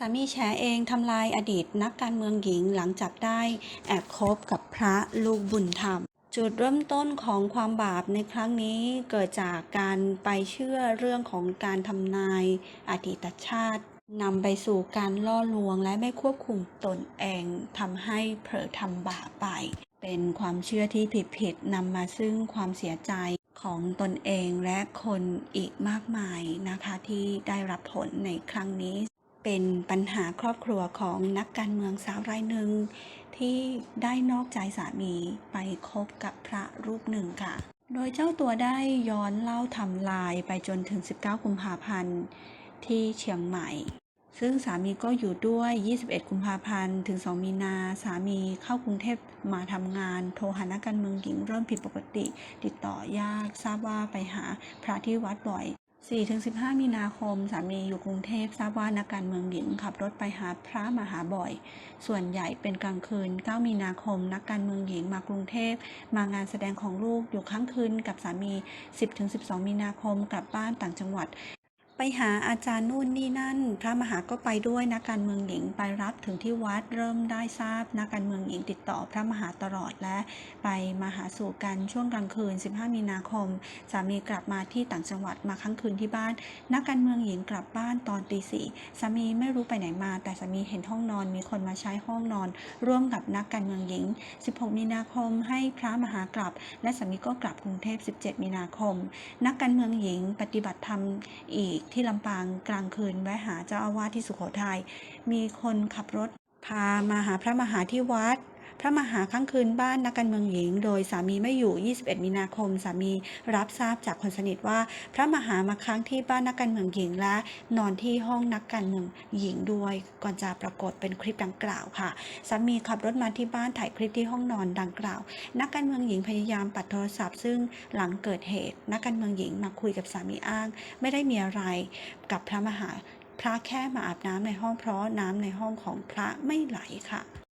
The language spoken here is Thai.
สามีแฉเองทำลายอดีตนักการเมืองหญิงหลังจับได้แอบคบกับพระลูกบุญธรรม จุดเริ่มต้นของความบาปในครั้งนี้เกิดจากการไปเชื่อเรื่องของการทำนายอดีตชาตินำไปสู่การล่อลวงและไม่ควบคุมตนเองทำให้เผลอทำบาปไป เป็นความเชื่อที่ผิดๆนำมาซึ่งความเสียใจของตนเองและคนอีกมากมายนะคะที่ได้รับผลในครั้งนี้ เป็นปัญหาครอบครัวของนักการเมืองสาวรายหนึ่ง ที่ได้นอกใจสามีไปคบกับพระรูปหนึ่งค่ะ โดยเจ้าตัวได้ย้อนเล่าทำลายไปจนถึง 19 กุมภาพันธ์ที่เชียงใหม่ ซึ่งสามีก็อยู่ด้วย 21 กุมภาพันธ์ถึง 2 มีนา สามีเข้ากรุงเทพมาทำงาน โทรหานักการเมืองหญิงเริ่มผิดปกติ ติดต่อยาก ทราบว่าไปหาพระที่วัดบ่อย 4-15 มีนาคม สามีอยู่กรุงเทพทราบว่านักการเมืองหญิงขับรถไปหาพระมาหาบ่อย ส่วนใหญ่เป็นกลางคืน 9 มีนาคม นักการเมืองหญิงมากรุงเทพ มางานแสดงของลูกอยู่ค้างคืนกับสามี 10-12 มีนาคมกลับบ้านต่างจังหวัด ไปหาอาจารย์นู่นนี่นั่น พระมหาก็ไปด้วยนักการเมืองหญิงไปรับถึงที่วัดเริ่มได้ทราบนักการเมืองหญิงติดต่อพระมหาตลอดและไปมาหาสู่กันช่วงกลางคืน 15 มีนาคมสามีกลับมาที่ต่างจังหวัดมาค้างคืนที่บ้าน นักการเมืองหญิงกลับบ้านตอนตีสี่สามีไม่รู้ไปไหนมา แต่สามีเห็นห้องนอน มีคนมาใช้ห้องนอน ร่วมกับนักการเมืองหญิง 16 มีนาคมให้พระมหากลับ และสามีก็กลับกรุงเทพ 17 มีนาคม นักการเมืองหญิงปฏิบัติธรรมอีกที่ลำปางกลางคืนแวะหาเจ้าอาวาสที่สุโขทัยมีคนขับรถพามาหาพระมหาที่วัด พระมหาค้างคืนบ้านนักการเมืองหญิง โดยสามีไม่อยู่ 21 มีนาคม สามีรับทราบจากคนสนิทว่า พระมหามาค้างที่บ้านนักการเมืองหญิงและนอนที่ห้องนักการเมืองหญิงด้วย ก่อนจะปรากฏเป็นคลิปดังกล่าวค่ะ สามีขับรถมาที่บ้านถ่ายคลิปที่ห้องนอนดังกล่าว นักการเมืองหญิงพยายามปัดโทรศัพท์ ซึ่งหลังเกิดเหตุ นักการเมืองหญิงมาคุยกับสามีอ้าง ไม่ได้มีอะไรกับพระมหาพระแค่มาอาบน้ำในห้องเพราะน้ำในห้องของพระไม่ไหลค่ะ